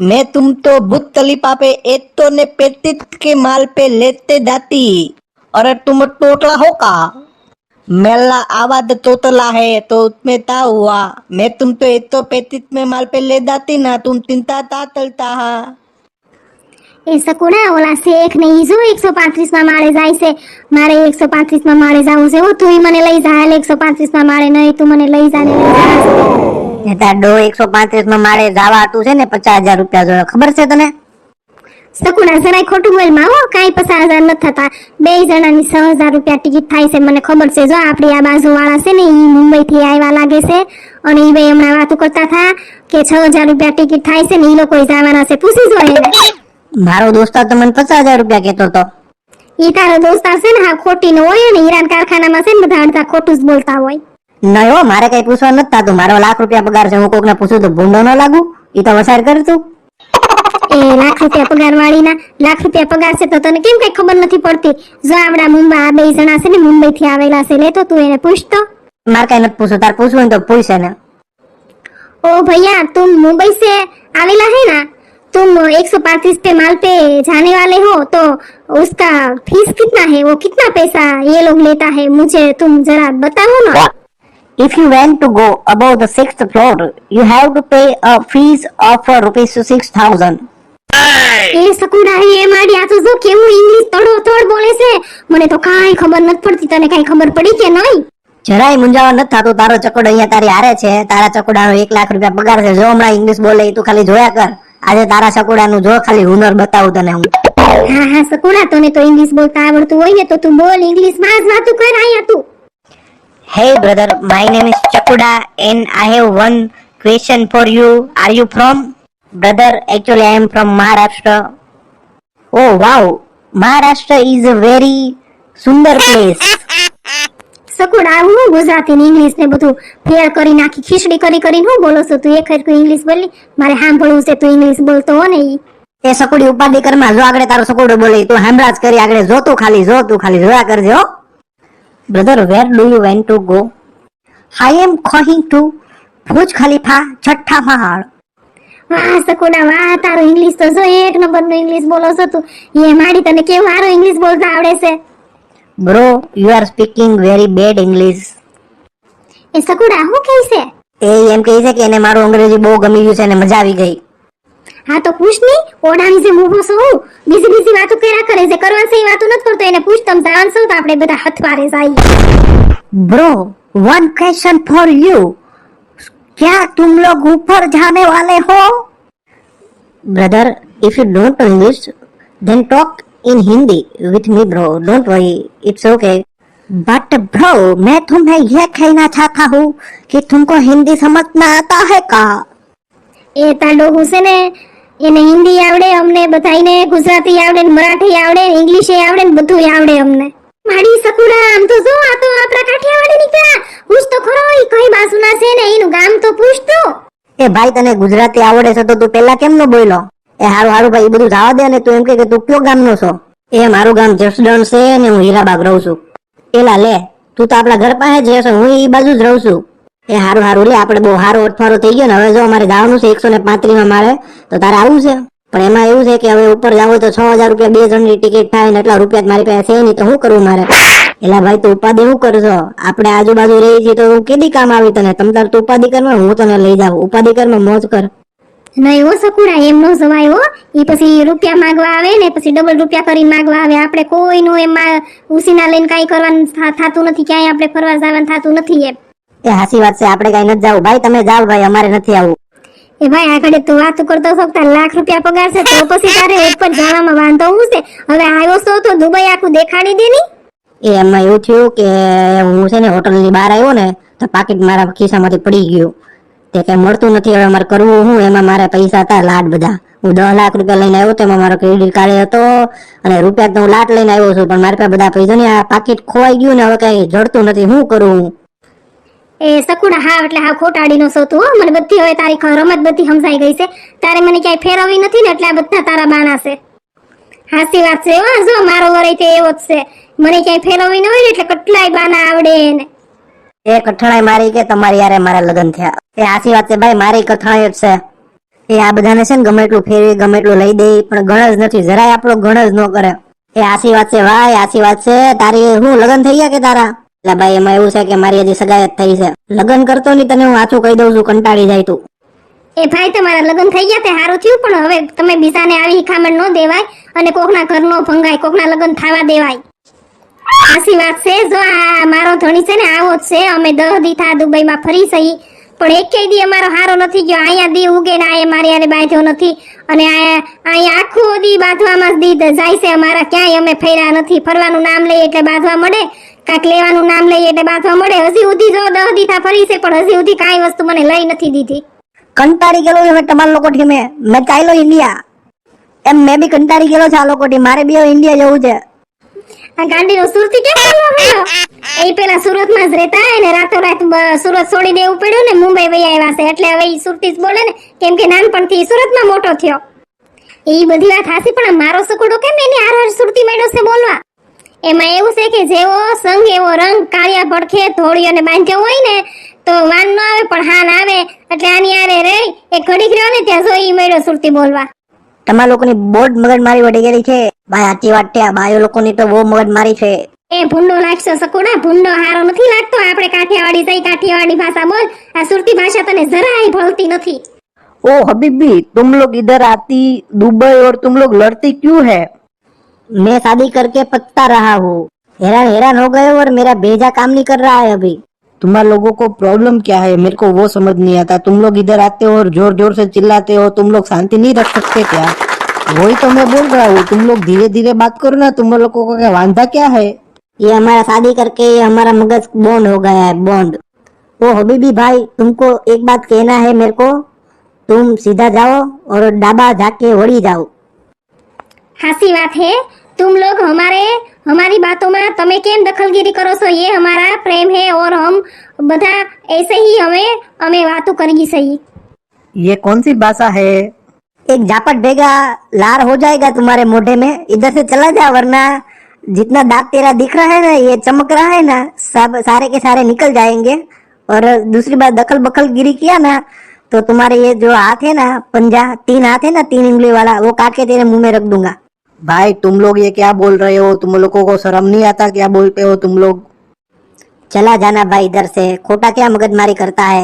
मैं तुम तो भूत तलीपा पे एक तो ने पैतीस के माल पे लेते जाती अरे तुम टोटला हो का मेला आवाज तोतला है तो उसमें ता हुआ मैं तुम तो एक तो पैतीस में माल पे ले जाती ना तुम चिंता ता तलता हा એ સકુડા ઓલા શેખ ને ઈ જો એકસો પાંત્રીસ માં માળે જાય છે મારે એકસો પાંત્રીસ માં માળે જવું છે હો તું મને લઈ જા હાલ એકસો પાંત્રીસ માં માળે નહીં તું મને લઈ જા ને લઈ જા તાર ડો એકસો પાંત્રીસમાં મારે જવા હતું છે ને પચાસ હજાર રૂપિયા જોડે ખબર છે તને? સકુડા જરાય ખોટું બોલમાં હો કાઈ પચાસ હજાર ન થતા. બે જણાની છ હજાર રૂપિયા ટિકિટ થાય છે મને ખબર છે. જો આપણી આ બાજુ વાળા છે ને એ મુંબઈ થી આવ્યા લાગે છે. અને એ ભાઈ હમણાં વાતો કરતા હતા કે છ હજાર રૂપિયા ટિકિટ થાય છે ને એ લોકો જવાના છે. પૂછી જો મારો દોસ્તાર તો મને પચાસ હજાર રૂપિયા કેતો હતો. એ તારો દોસ્તાર છે ને હા ખોટી નો હોય ને ઈરાન કારખાનામાં છે ને બધા અડધા ખોટું જ બોલતા હોય. નહીં હો મારે કઈ પૂછવા નથી થતું મારો લાખ રૂપિયા પગાર છે હું કોકને પૂછું તો ભૂંડો ન લાગુ ઈ તો વસાર કર તું એ લાખ રૂપિયા પગાર વાળીના લાખ રૂપિયા પગાર છે તો તને કેમ કઈ ખબર નથી પડતી જો આપડા મુંબઈ આ બે જણા છે ને મુંબઈ થી આવેલા છે લેતો તું એને પૂછતો મારે કઈ નથી પૂછવું તાર પૂછવું હોય ને તો પૂછે ને ओ भैया तुम मुंबई से आवेला है ना तुम 135 पे माल पे जाने वाले हो तो उसका फीस कितना है वो कितना पैसा ये लोग लेता है मुझे तुम जरा बताओ ना If you want to go above the sixth floor, you have to pay a fees of uh, rupees six thousand. એ સકુડાઈ એ માડી આ તો જો કેવું ઇંગ્લિશ તોડો તોડ બોલે છે. મને તો કાઈ ખબર નથી પડતી તને કાઈ ખબર પડી કે નહીં? જરાય મુંજાવા નથી થતો તારો ચકોડો અહીંયા તારી હારે છે. તારા ચકોડાનો એક લાખ રૂપિયા પગાર છે. જો હમણાં ઇંગ્લિશ બોલે તું ખાલી જોયા કર. આજે તારા ચકોડાનું જો ખાલી હુનર બતાવું તને હું. હા હા સકુડા તને તો ઇંગ્લિશ બોલતા આવડતું હોય ને તો તું બોલ ઇંગ્લિશમાં જ વાતું કર અહીંયા તું. Hey brother, my name is Chakuda and I have one question for you. Are you from? Brother, actually I am from Maharashtra. Oh wow, Maharashtra is a very Sundar place. સકુડા હું ગુજરાતી ને ઇંગ્લિશ ને બધું ફેર કરી નાખી ખીચડી કરી કરીને હું બોલો છો તું એક હરખું ઇંગ્લિશ બોલી મારે સાંભળવું છે તું ઇંગ્લિશ બોલતો હો ને ઈ એ સકુડી ઉપાધિ કરમાં જો આગળ તારો સકુડો બોલે તું હાંભળા કરી આગળ જો તું ખાલી જો તું ખાલી જોયા કરજે હો brother where do you want to go I am going to Bhuj Khalifa છઠ્ઠા પહાડ વાહ સકુડા વાહ તારું ઇંગ્લિશ તો જો એક નંબરનું ઇંગ્લિશ બોલો છો તું. એ માડી તને કેવું મારું ઇંગ્લિશ બોલતા આવડે છે? Bro you are speaking very bad English એ સકુડા હું કહે છે? એ એમ કહે છે કે એને મારું અંગ્રેજી બહુ ગમી ગયું છે અને મજા આવી ગઈ. હા તો પૂછ ની ઓડાની જે મૂવો છો હું બીજી બીજી વાતો કર્યા કરે છે કરવા છે એ વાતો નથી કરતો એને પૂછ તમ જાણ છો તો આપણે બધા હથવારે જાય bro one question for you क्या तुम लोग ऊपर जाने वाले हो brother if you don't know English then talk in Hindi with me bro don't worry it's okay but bro मैं तुम्हें यह कहना चाहता हूँ कि तुमको हिंदी समझना आता है का એ તાડો હું છે ને એને હિન્દી આવડે, અમને બધાને ગુજરાતી આવડે ને મરાઠી આવડે ઇંગ્લિશ આવડે ને બધું આવડે અમને. માડી સકુરા આમ તો જો, આ તો આપણા કાઠિયાવાડી નીકળ્યા. પૂછ તો ખરો ઈ કઈ બાજુના છે ને, એનું ગામ તો પૂછ તો એ ભાઈ, તને ગુજરાતી આવડે છે તો તું પેલા કેમ ન બોલ્યો? એ હારું હારું ભાઈ બધું જવા દે ને તું એમ કે તું કયો ગામનો છો? એ મારું ગામ જસદણ છે ને હું હીરાબાગ રહું છું. એલા, લે, તું તો આપણા ઘર પાસે જ રહેશો, હું એ બાજુ જ રહું છું. એ હારું હારું. લે, આપણે બહુ હારો અઠવારો થઈ ગયો ને, હવે જો અમારે જવાનું છે એકસો ને પાંત્રીસમાં મારે તો તારે આવું છે? પણ એમાં એવું છે કે હવે ઉપર જાવ તો છ હજાર રૂપિયા બે જણની ટિકિટ થાય ને એટલા રૂપિયા મારી પાસે છે નહીં, તો શું કરવું મારે? એલા ભાઈ, તું ઉપાધિ શું કરશો? આપણે આજુબાજુ રહી છીએ તો હું કેદી કામ આવી તને? તમ તાર તું ઉપાધિ કરવા હું તને લઈ જાઉં. ઉપાધિ કરમાં મોજ કર. નહીં હો સકુડા એમ નો જવાય હો. એ પછી રૂપિયા માંગવા આવે ને, પછી ડબલ રૂપિયા કરીને માંગવા આવે. આપણે કોઈનું એમાં ઉસીના લઈને કાંઈ કરવાનું થાતું નથી. ક્યાંય આપણે ફરવા જવાનું થતું નથી એમ. એ હાસી વાત છે આપણે કઈ નથી જાવું. ભાઈ તમે જાઓ ભાઈ અમારે નથી આવવું એ ભાઈ આગળ તું વાત કરતો છો કે લાખ રૂપિયા પગાર છે તો પછી તારે ઉપર જવામાં વાંધો હું છે? હવે આવ્યો છો તો દુબઈ આખું દેખાડી દે ની. એ એમાં એવું થયું કે હું છે ને હોટલની બહાર આવ્યો ને તો પાકીટ મારા ખિસ્સામાંથી પડી ગયું. તે કઈ મળતું નથી હવે મારે કરવું હું એમાં મારા પૈસા હતા લાટ બધા. હું દસ લાખ રૂપિયા લઈને આવ્યો તો એમાં મારો ક્રેડિટ કાર્ડ હતો અને રૂપિયા તો હું લાટ લઈને આવ્યો છું પણ મારા પાસે બધા પૈસા ને આ પાકીટ ખોવાઈ ગયું ને હવે કઈ જડતું નથી. શું કરું? હું એ સકુડા હા, એટલે હા ખોટાડીનો છો તું હો. મને બધી હવે તારી રમત બધી સમજાઈ ગઈ છે. તારે મને ક્યાંય ફેરવવી નથી ને, એટલે બધા તારા બાણા છે. હાસી વાત છે એવા જો, મારો વરય તે એવો જ છે. મને ક્યાંય ફેરવવી ન હોય ને, એટલે કેટલાય બાના આવડે ને એ કઠણાઈ મારી કે તમારી યારે મારા લગ્ન થયા. એ હાસી વાત છે ભાઈ, મારી કઠણાઈ જ છે. એ આ બધાને છે ને ગમે એટલું ફેરવી, ગમે એટલું લઈ દે, પણ ગણ જ નથી. જરાય આપણો ગણ જ ન કરે. એ હાસી વાત છે ભાઈ, હાસી વાત છે. તારી હું લગ્ન થઈ ગયા કે તારા? એટલે ભાઈ, એમાં એવું છે કે મારી હજી સગાઈ જ થઈ છે. લગ્ન કરતો નહીં તને હું આછું કહી દઉં છું, કંટાળી જાય તું. એ ભાઈ, તમારા લગ્ન થઈ ગયા તે સારું થયું, પણ હવે તમે બીજાને આવી ખામણ ન દેવાય અને કોકના ઘર નો ભંગાય, કોકના લગ્ન થવા દેવાય. આશી વાત છે, જો આ મારો ધણી છે ને, આવો જ છે. અમે દહ દી થા દુબઈમાં ફરી સહી. પણ એકેય દી અમારો હારો નથી ગયો. અહીંયા દી ઉગે ને અહીંયા મારી હારે બાંધ્યો નથી. અને આ- અહીંયા આખું દી બાંધવામાં જ દી જાય છે અમારા. ક્યાંય અમે ફર્યા નથી. ફરવાનું નામ લઈએ એટલે બાંધવા મળે. કાંક લેવાનું નામ લઈએ એટલે બાંધવા મળે. હજી સુધી જો દહ દી ફરી છે પણ હજી સુધી કાંઈ વસ્તુ મને લઈ નથી દીધી. કંટાળી ગયેલો હવે તમારા લોકો થી મેં મેં ચાલ્યો ઇન્ડિયા. એમ મેં બી કંટાળી ગયેલો છે આ લોકો થી મારે બી ઇન્ડિયા જવું છે. આ ગાંડીનો સુરતી કેમ બોલવા માંડ્યો એ પેલા સુરતમાં જ રહેતા હોય ને રાતોરાત સુરત છોડી દેવું પડ્યું ને, મુંબઈ વહી આવ્યા છે. એટલે હવે સુરતી જ બોલે ને, કેમ કે નાનપણથી સુરતમાં મોટો થયો. એ બધી વાત હાસી, પણ મારો સકુડો કેમ એની હાર હાર સુરતી માંડ્યો છે બોલવા? એમાં એવું છે કે જેવો સંગ એવો રંગ, કાળિયા પડખે ધોળીઓને બાંધ્યો હોય ને, તો વાન ન આવે, પણ હાન આવે. એટલે આની આરે રે એ ઘડીક રહ્યો ને, ત્યાં જોઈ મળ્યો સુરતી બોલવા. તમારા લોકોની બોર્ડ મગજ મારી વડી ગયેલી છે. ભાઈ સાચી વાત છે, આ બાયો લોકોની તો બહુ મગજ મારી છે. એ ભૂંડો લાગશો સકુડા ભૂંડો હારો નથી લાગતો આપણે કાઠિયાવાડી જઈ કાઠિયાવાડી ભાષા બોલ આ સુરતી ભાષા તને જરાય ભળતી નથી ओ हबीबी तुम लोग इधर आती दुबई और तुम लोग लड़ती क्यों है मैं शादी करके पछता रहा हूँ हैरान हैरान हो गए और मेरा भेजा काम नहीं कर रहा है अभी तुम्हारे लोगों को प्रॉब्लम क्या है मेरे को वो समझ नहीं आता तुम लोग इधर आते हो और जोर जोर से चिल्लाते हो तुम लोग शांति नहीं रख सकते क्या वही तो मैं बोल रहा हूँ तुम लोग धीरे धीरे बात करो ना तुम लोगों को क्या वांधा क्या है ये हमारा शादी करके ये हमारा मगज बॉन्ड हो गया है बॉन्ड वो हबीबी भाई तुमको एक बात कहना है मेरे को? तुम सीधा जाओ और डाबा जाके वड़ी जाओ। हसी बात है। तुम लोग हमारे हमारी बातों में तमे केम दखलगिरी करो सो ये हमारा प्रेम है और हम बधा ऐसे ही हमें हमें बातों करेंगी सही। ये कौन सी भाषा है? एक झापट बेगा लार हो जाएगा तुम्हारे मोढ़े में। इधर से चला जा वरना जितना दांत तेरा दिख रहा है ना ये चमक रहा है ना सब सारे के सारे निकल जाएंगे और दूसरी बात दखल बखल गिरी किया ना तो तुम्हारे ये जो हाथ है ना पंजा तीन हाथ है ना तीन उंगली वाला वो काट के तेरे मुंह में रख दूंगा भाई तुम लोग ये क्या बोल रहे हो तुम लोगों को शर्म नहीं आता क्या बोलते हो तुम लोग चला जाना भाई इधर से खोटा क्या मगजमारी करता है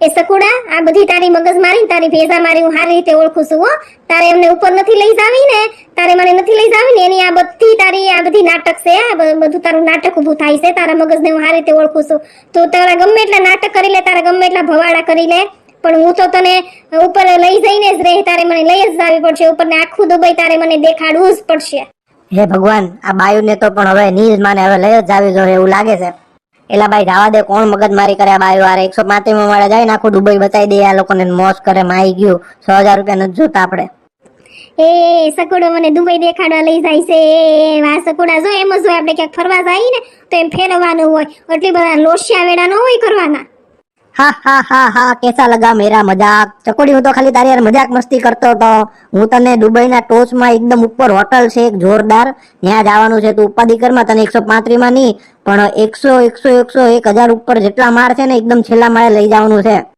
એ સકુડા આ બધી તારી મગજ મારી તારી ભેજા મારી, હું સારી રીતે ઓળખું છું, હો. તારે એમને ઉપર નથી લઈ જાવી ને, તારે મને નથી લઈ જાવી ને, એની આ બધી તારી આ બધી નાટક છે, આ બધું તારું નાટક ઊભું થાય છે, તારા મગજને હું સારી રીતે ઓળખું છું. તું તારા ગમે એટલા નાટક કરી લે, તારા ગમે એટલા ભવાડા કરી લે, પણ હું તો તને ઉપર લઈ જઈને જ રહે, તારે મને લઈ જ જાવી પડશે ઉપર ને આખું દુબઈ તારે મને દેખાડવું જ પડશે. હે ભગવાન, આ બાયુને તો પણ હવે નીજ માને હવે લઈ જ આવી જોઈએ એવું લાગે છે. એલા ભાઈ, જવા દે, કોણ મગજમારી કરે? બાયો વારે એકસો પાંત્રીસ વાળા જાય નાખું દુબઈ બતાવી દે, આ લોકોને મોજ કરે, માઈ ગયું. છ હજાર રૂપિયા નથી જોતા આપણે. એ, સકુડો મને દુબઈ દેખાડવા લઈ જાય છે. એ વા સકુડા જો એમ જ હોય, આપણે ક્યાંક ફરવા જઈએ ને, તો એમ ફેરવવાનું હોય. એટલી બધા લોસિયા વેડા ન હોય કરવાના. હા હા હા હા, કેસા લગા મેરા મજાક? ચકોડી, હું તો ખાલી તારી યાર મજાક મસ્તી કરતો હતો. હું તને દુબઈના ટોચમાં એકદમ ઉપર હોટલ છે, એક જોરદાર. ત્યાં જવાનું છે, તું ઉપાધિ કરમાં તને એકસો પાંત્રીમાં નહીં, પણ એકસો એકસો એકસો, એક હજાર ઉપર જેટલા માર છે ને, એકદમ છેલ્લા માળે લઈ જવાનું છે.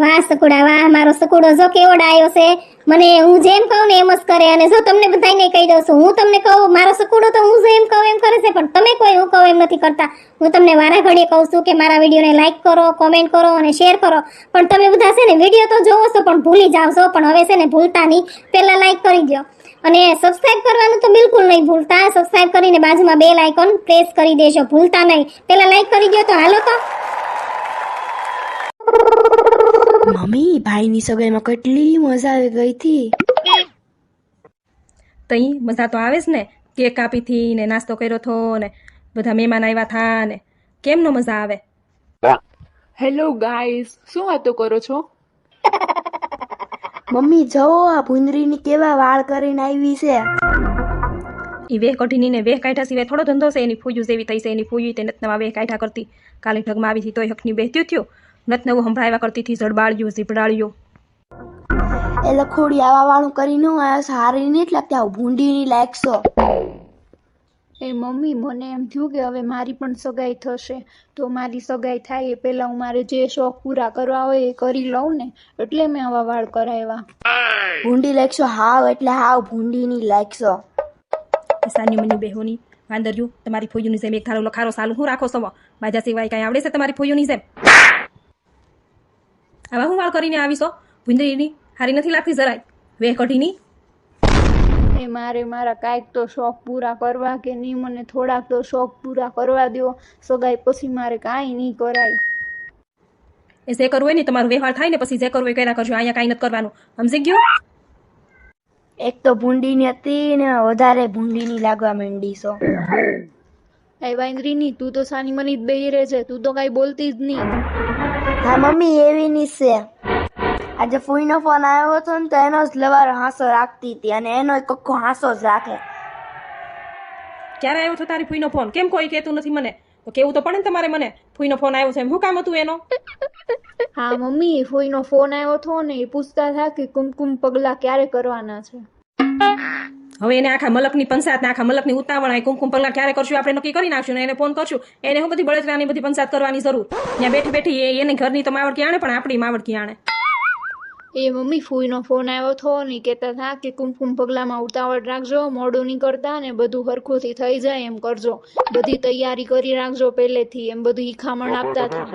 વાહ સકુડા, વાહ, મારો સકુડો, જો કેવો ડાયો છે. મને હું જેમ કહું ને એમ જ કરે અને જો તમને બધાને કહી દઉં છું, હું તમને કહું, મારો સકુડો તો હું જેમ કહું એમ કરે છે, પણ તમે કોઈ હું કહું એમ નથી કરતા. હું તમને વારા ઘડીએ કહું છું કે મારા વિડીયોને લાઇક કરો કોમેન્ટ કરો અને શેર કરો. પણ તમે બધા છે ને વીડિયો તો જોવો છો, પણ ભૂલી જાઓ છો, પણ હવે છે ને ભૂલતા નહીં. પહેલાં લાઇક કરી દો અને સબસ્ક્રાઇબ કરવાનું તો બિલકુલ નહીં ભૂલતા. સબસ્ક્રાઇબ કરીને બાજુમાં બેલ આઇકોન પ્રેસ કરી દેજો, ભૂલતા નહીં. પહેલાં લાઇક કરી દો તો હાલો તો. મમ્મી ભાઈની સગાઈમાં કેટલી મજા આવી ગઈ હતી. તઈ મજા તો આવે જ ને કેક કાપી થી ને નાસ્તો કર્યો થો ને બધા મહેમાન આવ્યા થા ને કેમ નો મજા આવે? હેલો ગાઈસ શું વાતો કરો છો? મમ્મી જવો આ ભૂંદરીની કેવા વાળ કરીને આવી છે. એ વેહ કઢીની ને વેહ કાઢ્યા સિવાય થોડો ધંધો છે એની ફૂયું જેવી થઈ છે એની ફૂયું તે નતનામાં વેહ કાઢ્યા કરતી. કાલે ઢગમાં આવી હતી તોય હકની બેહત્યું થયું. નત નવું સંભળાવ્યા કરતી હતી ઝડબાળ્યું ઝીપડાળ્યું. એ લખોડી આવા વાળું કરી હું આવ્યા સારી નહીં એટલે ત્યાં ભૂંડીની લાગશો એ મમ્મી મને એમ થયું કે હવે મારી પણ સગાઈ થશે. તો મારી સગાઈ થાય એ પહેલાં હું મારે જે શોખ પૂરા કરવા હોય એ કરી લઉં ને એટલે મેં આવા વાળ કરાવ્યા. ભૂંડી લાગશો હાવ એટલે હાવ ભૂંડીની લાગશો સાની મની બેહોની વાંદર્યું તમારી ફોયુની જેમ એક ધારો લખારો સાલું હું રાખો સવો. બાજા સિવાય કાંઈ આવડે છે તમારી ફોયુની જેમ? આવા હું વાળ કરીને આવીશો ભૂંદરીની હારી નથી લાગતી જરાય. વેહ કઢીની. એ મારે મારા કાંઈક તો શોખ પૂરા કરવા કે નહીં? મને થોડાક તો શોખ પૂરા કરવા દો સગાઈ પછી મારે કાંઈ નહીં કરાય. એ જે કરવું હોય ને તમારું વ્યવહાર થાય ને પછી જે કરવું હોય એ કર્યા કરજો. અહીંયા કાંઈ નથી કરવાનું. સમજી ગયો? એક તો ભૂંડીની હતી ને વધારે ભૂંડીની લાગવા માંડી છો. એ વાંદરીની તું તો સાની મની જ બેહી રહે છે. તું તો કાંઈ બોલતી જ નહીં. હા મમ્મી એવી ની છે આજે ફૂઈનો ફોન આવ્યો હતો ને તો એનો જ લવારો હાંસો રાખતી હતી અને એનો કક્કો હાંસો જ રાખે ક્યારે આવ્યો હતો તારી ફૂઈનો ફોન? કેમ કોઈ કહેતું નથી મને? તો કેવું તો પડે ને તમારે મને? ફૂઈનો ફોન આવ્યો છે એમ. શું કામ હતું એનો? હા મમ્મી ફૂઈનો ફોન આવ્યો હતો ને એ પૂછતા હતા કે કુમકુમ પગલાં ક્યારે કરવાના છે? હવે એને આખા મલકની પંચાયત આખા મલકની ઉતાવળ આ કુમકુમ પગલા ક્યારે કરશું? આપણે નક્કી કરી નાખશું એને ફોન કરશું. એને હું બધી બળતરાની બધી પંચાયત કરવાની જરૂર. ત્યાં બેઠી બેઠી એને ઘરની તો માવડકી આણે, પણ આપણી માવડકી આણે. એ મમ્મી ફૂઈનો ફોન આવ્યો હતો ને કેતા હતા કે કુમકુમ પગલામાં ઉતાવળ રાખજો, મોડું નહીં કરતા ને બધું હરખુંથી થઈ જાય એમ કરજો. બધી તૈયારી કરી રાખજો પહેલેથી, એમ બધું ઈખામણ આપતા હતા.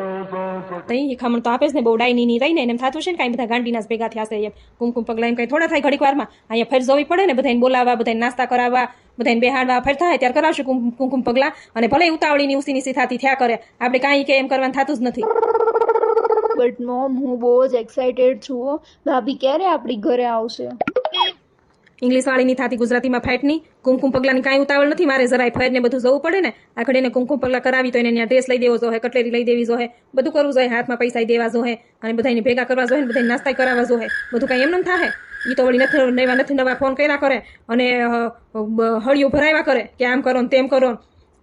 તઈ ખમણ તો આપે ને, બહુ ડાયની ની રહીને એમ થતું છે ને કાંઈ બધા ગાંડીના જ ભેગા થયા છે, એમ કુમકુમ પગલા એમ કઈ થોડા થાય ઘડીક વારમાં. અહીંયા ફેર જોવી પડે ને બધાને બોલાવવા બધાને નાસ્તા કરાવવા બધાને બેહાડવા, ફેર થાય ત્યારે કરાવશું કુમ- કુમકુમ પગલા. અને ભલે ઉતાવળીની ઉસી સી થતી થયા કરે, આપણે કાંઈ કે એમ કરવાનું થતું જ નથી. બટ મોમ હું બહુ જ એક્સાઇટેડ છું ભાભી ક્યારે આપણી ઘરે આવશે? ઇંગ્લિશ વાળીની થતી ગુજરાતીમાં ફેટની, કુમકુમ પગલાની કાંઈ ઉતાવળ નથી, મારે જરાય ફેરને બધું જવું પડે ને? આખડે એને કુમકુમ પગલા કરાવી તો એને ત્યાં ડ્રેસ લઈ દેવો જોઈએ કટલેરી લઈ દેવી જોઈએ બધું કરવું જોઈએ હાથમાં પૈસા દેવા જોઈએ અને બધાને ભેગા કરવા જોઈએ બધાને નાસ્તા કરાવવા જોઈએ બધું કાંઈ એમ થાય એ તો વળી નથી, નવા નથી, નવા ફોન કર્યા કરે અને હળીઓ ભરાવ્યા કરે, કે આમ કરો ને તેમ કરો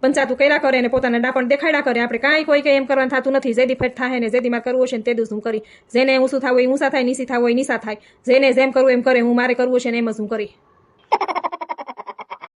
ને પંચાયતું કર્યા કરે અને પોતાના ડાપણ દેખાડ્યા કરે. આપણે કાંઈ કોઈ કે એમ કરવાનું થતું નથી. જેદી ફેટ થાય ને જેદી મારે કરવું છે ને તે દિવસ હું કરી. જેને ઊંસું થવું હોય ઊંસા થાય, નીસી થવું હોય નીસા થાય. જેને જેમ કરવું એમ કરે. હું મારે કરવું છે ને એમ જ હું કરી.